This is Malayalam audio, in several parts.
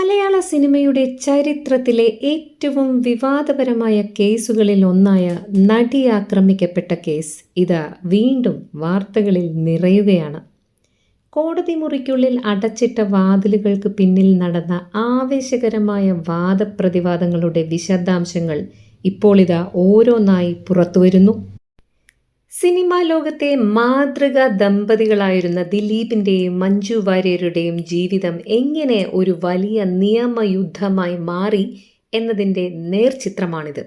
മലയാള സിനിമയുടെ ചരിത്രത്തിലെ ഏറ്റവും വിവാദപരമായ കേസുകളിൽ ഒന്നായ നടി ആക്രമിക്കപ്പെട്ട കേസ് ഇതാ വീണ്ടും വാർത്തകളിൽ നിറയുകയാണ്. കോടതി മുറിക്കുള്ളിൽ അടച്ചിട്ട വാതിലുകൾക്ക് പിന്നിൽ നടന്ന ആവേശകരമായ വാദപ്രതിവാദങ്ങളുടെ വിശദാംശങ്ങൾ ഇപ്പോൾ ഇതാ ഓരോന്നായി പുറത്തുവരുന്നു. സിനിമാ ലോകത്തെ മാതൃകാ ദമ്പതികളായിരുന്ന ദിലീപിന്റെയും മഞ്ജു വാര്യരുടെയും ജീവിതം എങ്ങനെ ഒരു വലിയ നിയമയുദ്ധമായി മാറി എന്നതിന്റെ നേർചിത്രമാണിത്.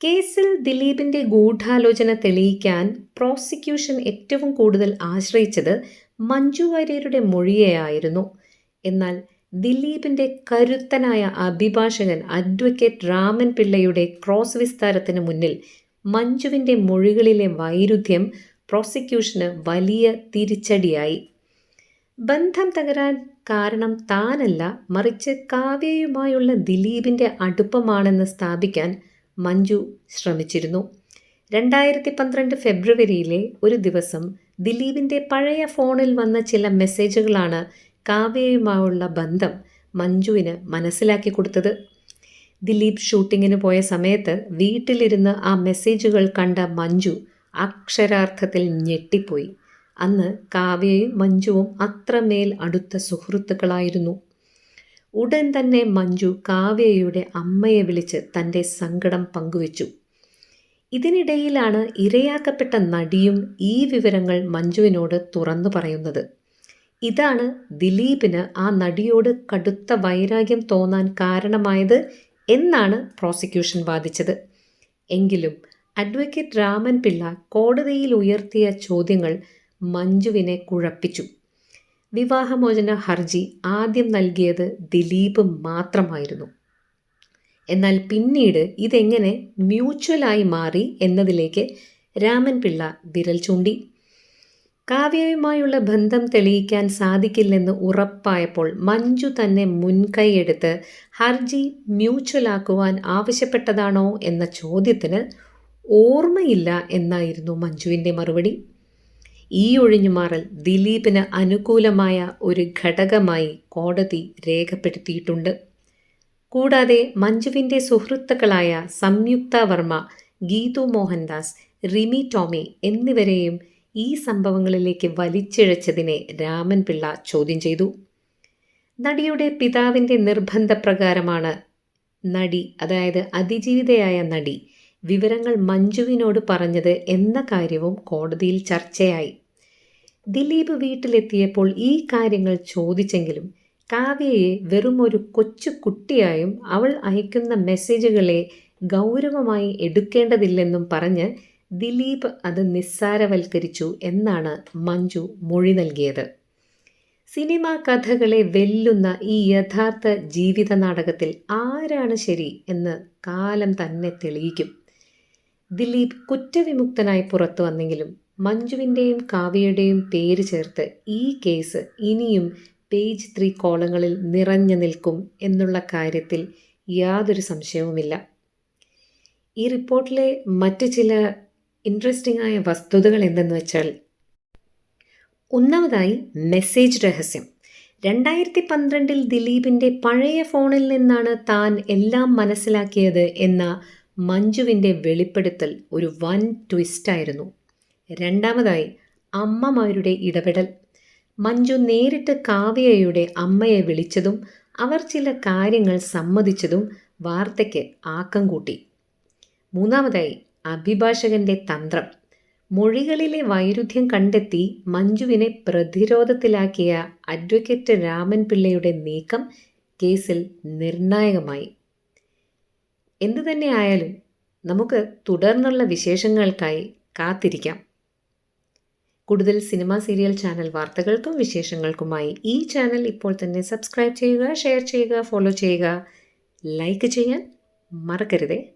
കേസിൽ ദിലീപിന്റെ ഗൂഢാലോചന തെളിയിക്കാൻ പ്രോസിക്യൂഷൻ ഏറ്റവും കൂടുതൽ ആശ്രയിച്ചത് മഞ്ജു വാര്യരുടെ മൊഴിയെയായിരുന്നു. എന്നാൽ ദിലീപിന്റെ കരുത്തനായ അഭിഭാഷകൻ അഡ്വക്കേറ്റ് രാമൻ പിള്ളയുടെ ക്രോസ് വിസ്താരത്തിന് മുന്നിൽ മഞ്ജുവിന്റെ മൊഴികളിലെ വൈരുദ്ധ്യം പ്രോസിക്യൂഷന് വലിയ തിരിച്ചടിയായി. ബന്ധം തകരാൻ കാരണം താനല്ല മറിച്ച് കാവ്യയുമായുള്ള ദിലീപിന്റെ അടുപ്പമാണെന്ന് സ്ഥാപിക്കാൻ മഞ്ജു ശ്രമിച്ചിരുന്നു. രണ്ടായിരത്തി പന്ത്രണ്ട് ഫെബ്രുവരിയിലെ ഒരു ദിവസം ദിലീപിന്റെ പഴയ ഫോണിൽ വന്ന ചില മെസ്സേജുകളാണ് കാവ്യയുമായുള്ള ബന്ധം മഞ്ജുവിന് മനസ്സിലാക്കി കൊടുത്തത്. ദിലീപ് ഷൂട്ടിങ്ങിന് പോയ സമയത്ത് വീട്ടിലിരുന്ന് ആ മെസ്സേജുകൾ കണ്ട മഞ്ജു അക്ഷരാർത്ഥത്തിൽ ഞെട്ടിപ്പോയി. അന്ന് കാവ്യയും മഞ്ജുവും അത്രമേൽ അടുത്ത സുഹൃത്തുക്കളായിരുന്നു. ഉടൻ തന്നെ മഞ്ജു കാവ്യയുടെ അമ്മയെ വിളിച്ച് തന്റെ സങ്കടം പങ്കുവച്ചു. ഇതിനിടയിലാണ് ഇരയാക്കപ്പെട്ട നടിയും ഈ വിവരങ്ങൾ മഞ്ജുവിനോട് തുറന്നു പറയുന്നത്. ഇതാണ് ദിലീപിന് ആ നടിയോട് കടുത്ത വൈരാഗ്യം തോന്നാൻ കാരണമായത് എന്നാണ് പ്രോസിക്യൂഷൻ വാദിച്ചത്. എങ്കിലും അഡ്വക്കേറ്റ് രാമൻ പിള്ള കോടതിയിൽ ഉയർത്തിയ ചോദ്യങ്ങൾ മഞ്ജുവിനെ കുഴപ്പിച്ചു. വിവാഹമോചന ഹർജി ആദ്യം നൽകിയത് ദിലീപ് മാത്രമായിരുന്നു. എന്നാൽ പിന്നീട് ഇതെങ്ങനെ മ്യൂച്വലായി മാറി എന്നതിലേക്ക് രാമൻ പിള്ള വിരൽ ചൂണ്ടി. കാവ്യയുമായുള്ള ബന്ധം തെളിയിക്കാൻ സാധിക്കില്ലെന്ന് ഉറപ്പായപ്പോൾ മഞ്ജു തന്നെ മുൻകൈയെടുത്ത് ഹർജി മ്യൂച്വലാക്കുവാൻ ആവശ്യപ്പെട്ടതാണോ എന്ന ചോദ്യത്തിന് ഓർമ്മയില്ല എന്നായിരുന്നു മഞ്ജുവിന്റെ മറുപടി. ഈ ഒഴിഞ്ഞുമാറൽ ദിലീപിന് അനുകൂലമായ ഒരു ഘടകമായി കോടതി രേഖപ്പെടുത്തിയിട്ടുണ്ട്. കൂടാതെ മഞ്ജുവിന്റെ സുഹൃത്തുക്കളായ സംയുക്ത വർമ്മ ഗീതു മോഹൻദാസ് റിമി ടോമി എന്നിവരെയും ഈ സംഭവങ്ങളിലേക്ക് വലിച്ചിഴച്ചതിനെ രാമൻ പിള്ള ചോദ്യം ചെയ്തു. നടിയുടെ പിതാവിന്റെ നിർബന്ധപ്രകാരമാണ് നടി അതായത് അതിജീവിതയായ നടി വിവരങ്ങൾ മഞ്ജുവിനോട് പറഞ്ഞത് എന്ന കാര്യവും കോടതിയിൽ ചർച്ചയായി. ദിലീപ് വീട്ടിലെത്തിയപ്പോൾ ഈ കാര്യങ്ങൾ ചോദിച്ചെങ്കിലും കാവ്യയെ വെറും ഒരു കൊച്ചു കുട്ടിയായും അവൾ അയക്കുന്ന മെസ്സേജുകളെ ഗൗരവമായി എടുക്കേണ്ടതില്ലെന്നും പറഞ്ഞ് ദിലീപ് അത് നിസ്സാരവൽക്കരിച്ചു എന്നാണ് മഞ്ജു മൊഴി നൽകിയത്. സിനിമാ കഥകളെ വെല്ലുന്ന ഈ യഥാർത്ഥ ജീവിത നാടകത്തിൽ ആരാണ് ശരി എന്ന് കാലം തന്നെ തെളിയിക്കും. ദിലീപ് കുറ്റവിമുക്തനായി പുറത്തു വന്നെങ്കിലും മഞ്ജുവിന്റെയും കാവ്യയുടെയും പേര് ചേർത്ത് ഈ കേസ് ഇനിയും പേജ് ത്രീ കോളങ്ങളിൽ നിറഞ്ഞു നിൽക്കും എന്നുള്ള കാര്യത്തിൽ യാതൊരു സംശയവുമില്ല. ഈ റിപ്പോർട്ടിലെ മറ്റ് ചില ഇൻട്രസ്റ്റിംഗ് ആയ വസ്തുതകൾ എന്തെന്ന് വെച്ചാൽ ഒന്നാമതായി മെസ്സേജ് രഹസ്യം. രണ്ടായിരത്തി പന്ത്രണ്ടിൽ ദിലീപിന്റെ പഴയ ഫോണിൽ നിന്നാണ് താൻ എല്ലാം മനസ്സിലാക്കിയത് എന്ന മഞ്ജുവിന്റെ വെളിപ്പെടുത്തൽ ഒരു വൻ ട്വിസ്റ്റായിരുന്നു രണ്ടാമതായി അമ്മമാരുടെ ഇടപെടൽ. മഞ്ജു നേരിട്ട് കാവ്യയുടെ അമ്മയെ വിളിച്ചതും അവർ ചില കാര്യങ്ങൾ സമ്മതിച്ചതും വാർത്തയ്ക്ക് ആക്കം കൂട്ടി. മൂന്നാമതായി അഭിഭാഷകന്റെ തന്ത്രം. മൊഴികളിലെ വൈരുദ്ധ്യം കണ്ടെത്തി മഞ്ജുവിനെ പ്രതിരോധത്തിലാക്കിയ അഡ്വക്കേറ്റ് രാമൻപിള്ളയുടെ നീക്കം കേസിൽ നിർണായകമായി. എന്തു തന്നെ ആയാലും നമുക്ക് തുടർന്നുള്ള വിശേഷങ്ങൾക്കായി കാത്തിരിക്കാം. കൂടുതൽ സിനിമ സീരിയൽ ചാനൽ വാർത്തകൾക്കും വിശേഷങ്ങൾക്കുമായി ഈ ചാനൽ ഇപ്പോൾ തന്നെ സബ്സ്ക്രൈബ് ചെയ്യുക ഷെയർ ചെയ്യുക ഫോളോ ചെയ്യുക ലൈക്ക് ചെയ്യാൻ മറക്കരുതേ.